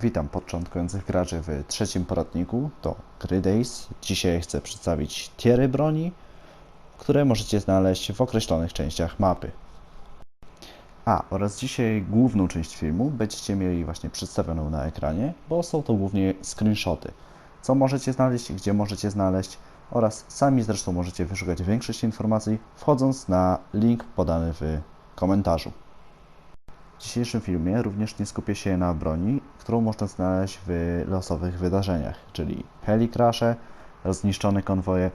Witam początkujących graczy w trzecim poradniku, to Gry Days. Dzisiaj chcę przedstawić tiery broni, które możecie znaleźć w określonych częściach mapy. A, oraz dzisiaj główną część filmu będziecie mieli właśnie przedstawioną na ekranie, bo są to głównie screenshoty. Co możecie znaleźć, gdzie możecie znaleźć oraz sami zresztą możecie wyszukać większość informacji wchodząc na link podany w komentarzu. W dzisiejszym filmie również nie skupię się na broni, którą można znaleźć w losowych wydarzeniach, czyli helikrasze, zniszczone konwoje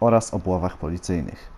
oraz obławach policyjnych.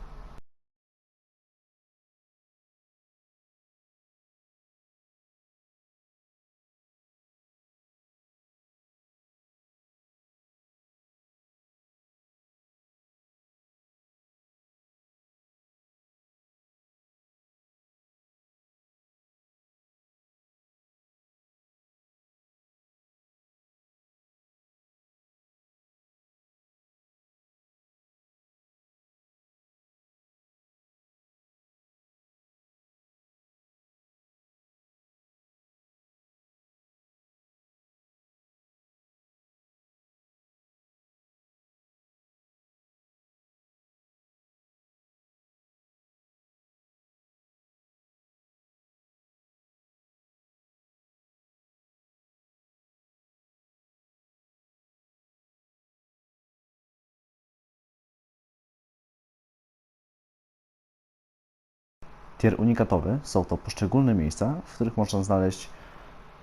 Tier unikatowy są to poszczególne miejsca, w których można znaleźć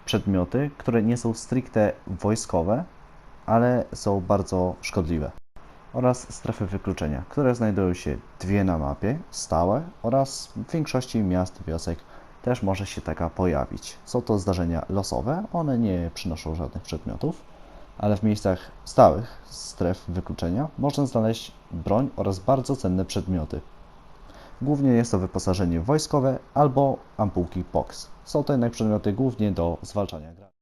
przedmioty, które nie są stricte wojskowe, ale są bardzo szkodliwe. Oraz strefy wykluczenia, które znajdują się dwie na mapie, stałe oraz w większości miast, wiosek też może się taka pojawić. Są to zdarzenia losowe, one nie przynoszą żadnych przedmiotów, ale w miejscach stałych stref wykluczenia można znaleźć broń oraz bardzo cenne przedmioty. Głównie jest to wyposażenie wojskowe albo ampułki POX. Są to jednak przedmioty głównie do zwalczania gra.